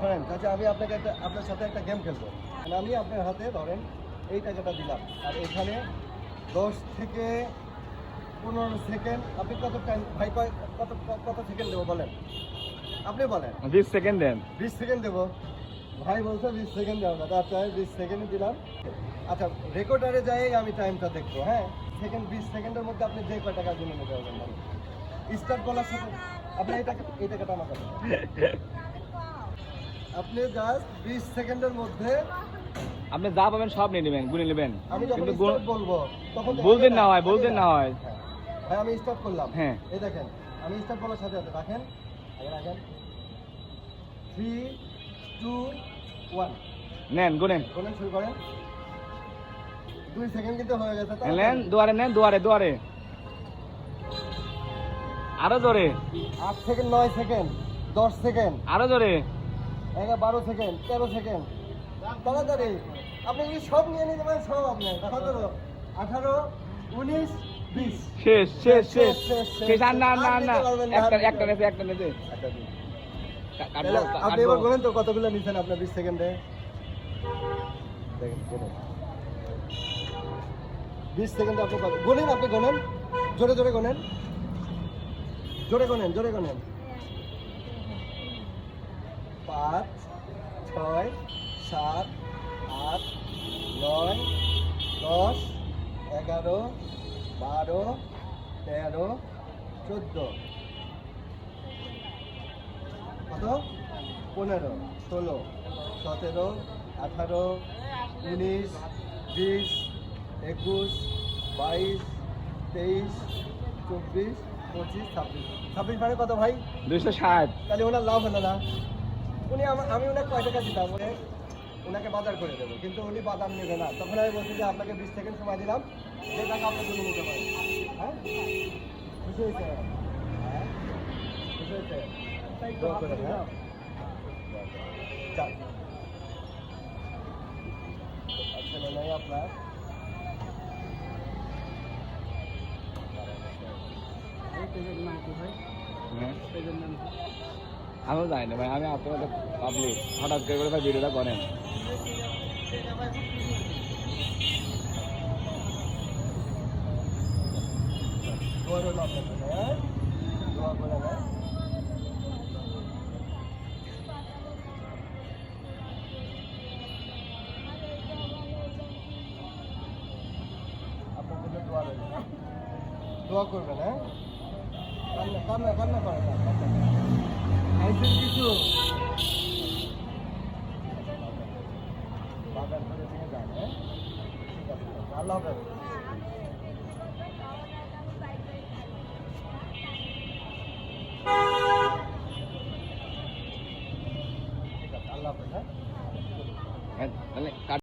শোনেন চাচা আমি আপনাকে একটা আপনার সাথে একটা গেম খেলব। মানে আমি আপনার হাতে ধরেন এই টাকাটা দিলাম। আর এখানে দশ থেকে পনেরো সেকেন্ড আপনি কত টাইম ভাই কয় কত কত সেকেন্ড দেবো বলেন? আপনি বলেন। বিশ সেকেন্ড দেন। বিশ সেকেন্ড দেবো। ভাই বলছে বিশ সেকেন্ড দেবো না তার চাই বিশ সেকেন্ড দিলাম। আচ্ছা রেকর্ডারে যাই আমি টাইমটা দেখব হ্যাঁ? সেকেন্ড বিশ সেকেন্ডের মধ্যে আপনি যে কয় টাকা জন্য নিতে পারবেন স্টার্ট বলার সাথে আপনি এই টাকা এই টাকাটা আমার। আপনি জাস্ট বিশ সেকেন্ডের মধ্যে আপনি যা পাবেন সব নিয়ে নেবেন গুনে নেবেন। আমি যখন কিন্তু বলব তখন বলতেন না হয়, বলতেন না হয়। হ্যাঁ। ভাই আমি স্টার্ট করলাম। হ্যাঁ। এই দেখেন আমি স্টার্ট বলার সাথে সাথে রাখেন। আগে রাখেন। থ্রি টু ওয়ান নেন গুনেন বলেন শুরু করেন। দুই সেকেন্ড কিন্তু হয়ে গেছে? নেন দুয়ারে নেন দুয়ারে দুয়ারে। আরও জোরে। আট সেকেন্ড নয় সেকেন্ড দশ সেকেন্ড। আরও জোরে। এগারো বারো সেকেন্ড তেরো সেকেন্ড তাড়াতাড়ি। আপনি কি সব নিয়ে নিতে পারেন সব আপনার। সতেরো আঠারো উনিশ বিশ। শেষ শেষ শেষ শেষ, শেষ, শেষ। আর না না না। আর দিতে পারবেন না, একটা একটা নেছে একটা নেছে দিন। কা- তাহলে কাটবো। আপনি এবার বলেন তো কতগুলো নিচ্ছেন আপনার বিশ সেকেন্ডে বিশ সেকেন্ডে আপনি গোনেন আপনি গোনেন জোরে জোরে গোনেন জোরে গোনেন জোরে গোনেন পাঁচ ছয় সাত আট নয় দশ এগারো বারো তেরো চোদ্দ। কত? পনেরো ষোলো সতেরো আঠারো উনিশ বিশ একুশ বাইশ তেইশ চব্বিশ পঁচিশ ছাব্বিশ। ছাব্বিশ মানে কত ভাই? দুইশো ষাট। তাহলে ওনার লাভ হলো না। উনি আমি ওনাকে কয় টাকা দিতাম উনি ওনাকে বাজার করে দেবো কিন্তু উনি বাদাম নেবে না। তখন আমি বলছি যে আপনাকে বিশ সেকেন্ড সময় দিলাম যে টাকা আপনি তুলে নিতে পারেন। হ্যাঁ? খুশি হয়েছে? হ্যাঁ? খুশি হয়েছে? হ্যাঁ? আচ্ছা মনে হয়? আপনার হ্যাঁ। আমিও জানি না, ভাই, আমি আপনার পাবলিক হঠাৎ করে করে ভাই ভিডিওটা করেন। দোয়া করবেন হ্যাঁ কান্না কান্না কান্না করেন আল্লাহ আছে আল্লাহ